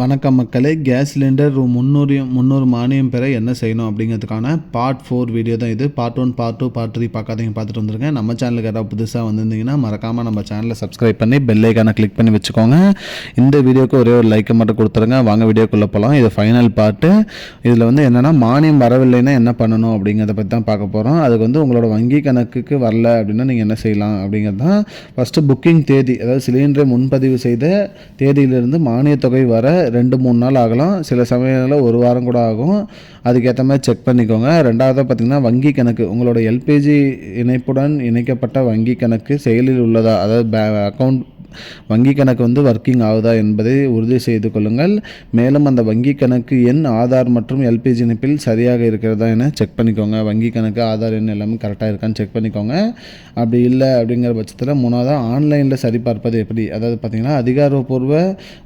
வணக்கம் மக்களே. Gas cylinder ரூ முந்நூறு முந்நூறு மானியம் பெற என்ன செய்யணும் அப்படிங்கிறதுக்கான பார்ட் ஃபோர் வீடியோ தான் இது. Part one part two part three பார்க்காதீங்க பார்த்துட்டு வந்துருங்க. நம்ம சேனலுக்கு யாராவது புதுசாக வந்திருந்தீங்கன்னா மறக்காமல் நம்ம சேனலை சப்ஸ்கிரைப் பண்ணி பெல் கிளிக் பண்ணி வச்சுக்கோங்க. இந்த வீடியோக்கு ஒரே ஒரு லைக்கை மட்டும் கொடுத்துருங்க. வாங்க வீடியோக்குள்ளே போகலாம் இது ஃபைனல் பார்ட்டு இதில் வந்து என்னென்னா மானியம் வரவில்லைன்னா என்ன பண்ணணும் அப்படிங்கிறத பற்றி தான் பார்க்க போகிறோம் அதுக்கு வந்து உங்களோட வங்கி கணக்குக்கு வரல அப்படின்னா நீங்கள் என்ன செய்யலாம் அப்படிங்கிறது தான் ஃபஸ்ட்டு புக்கிங் தேதி அதாவது சிலிண்டரை முன்பதிவு செய்த தேதியிலிருந்து மானியத் தொகை வர ரெண்டு மூணு நாள் ஆகலாம். சில சமயங்களில் ஒரு வாரம் கூட ஆகும். அதுக்கேற்ற மாதிரி செக் பண்ணிக்கோங்க. ரெண்டாவது பார்த்திங்கன்னா வங்கி கணக்கு. உங்களோட எல்பிஜி இணைப்புடன் இணைக்கப்பட்ட வங்கி கணக்கு செயலில் உள்ளதா? அதாவது பே அக்கௌண்ட் வங்கி கணக்கு வந்து ஒர்க்கிங் ஆகுதா என்பதை உறுதி செய்து கொள்ளுங்கள். மேலும் அந்த வங்கி கணக்கு எண் ஆதார் மற்றும் எல்பிஜி இணைப்பில் சரியாக இருக்கிறதா என செக் பண்ணிக்கோங்க. வங்கி கணக்கு ஆதார் எண் எல்லாமே கரெக்டாக இருக்கான்னு செக் பண்ணிக்கோங்க. அப்படி இல்லை அப்படிங்கிற பட்சத்தில் மூணாவதாக ஆன்லைனில் சரிபார்ப்பது எப்படி? அதாவது பார்த்திங்கன்னா அதிகாரப்பூர்வ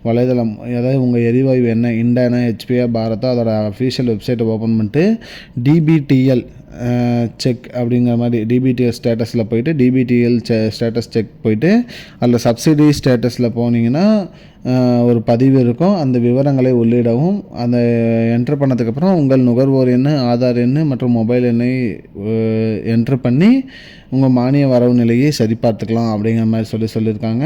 வலைதளம் அதாவது உங்கள் எரிவாயு என்ன இண்டானா ஹெச்பியா பாரதா அதோட அஃபீஷியல் வெப்சைட்டை ஓப்பன் பண்ணிட்டு டிபிடிஎல் செக் அப்படிங்கிற மாதிரி டிபிடிஎல் ஸ்டேட்டஸில் போயிட்டு டிபிடிஎல் ஸ்டேட்டஸ் செக் போயிட்டு அதில் சப்சிடி ஸ்டேட்டஸில் போனீங்கன்னா ஒரு பதிவு இருக்கும். அந்த விவரங்களை உள்ளிடவும் அந்த என்ட்ரு பண்ணதுக்கப்புறம் உங்கள் நுகர்வோர் எண் ஆதார் எண் மற்றும் மொபைல் எண்ணை என்ட்ரு பண்ணி உங்கள் மானிய வரவு நிலையை சரிபார்த்துக்கலாம் அப்படிங்கிற மாதிரி சொல்லி சொல்லியிருக்காங்க.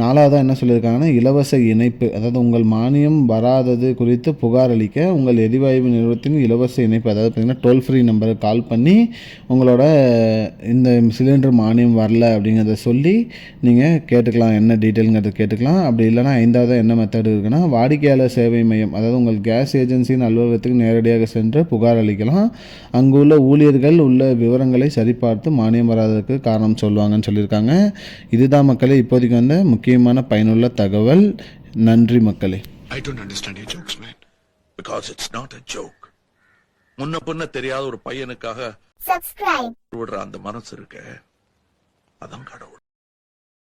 நாலாவதாக என்ன சொல்லியிருக்காங்கன்னா இலவச இணைப்பு அதாவது உங்கள் மானியம் வராதது குறித்து புகார் அளிக்க உங்கள் எரிவாயு நிறுவனத்தின் இலவச இணைப்பு அதாவது பார்த்திங்கன்னா டோல் ஃப்ரீ நம்பருக்கு கால் பண்ணி உங்களோட இந்த சிலிண்டர் மானியம் வரல அப்படிங்கிறத சொல்லி நீங்கள் கேட்டுக்கலாம். என்ன டீட்டெயிலுங்கிறத கேட்டுக்கலாம். அப்படி இல்லைனா ஐந்தாவது என்ன மெத்தட் இருக்குன்னா வாடிக்கையாளர் சேவை மையம் அதாவது உங்கள் கேஸ் ஏஜென்சியின் அலுவலகத்துக்கு நேரடியாக சென்று புகார் அளிக்கலாம். அங்குள்ள ஊழியர்கள் உள்ள விவரங்களை சரிபார்த்து மானியம் வராததுக்கு காரணம் சொல்லுவாங்கன்னு சொல்லியிருக்காங்க. இதுதான் மக்களே இப்போதைக்கு வந்த முக்கியமான பயனுள்ள தகவல். நன்றி மக்களே. I don't understand your jokes, man. Because it's not a joke. முன்ன பின்ன தெரியாத ஒரு பையனுக்காக subscribe. விடுற அந்த மனசு இருக்க. அதான் கடவுள்.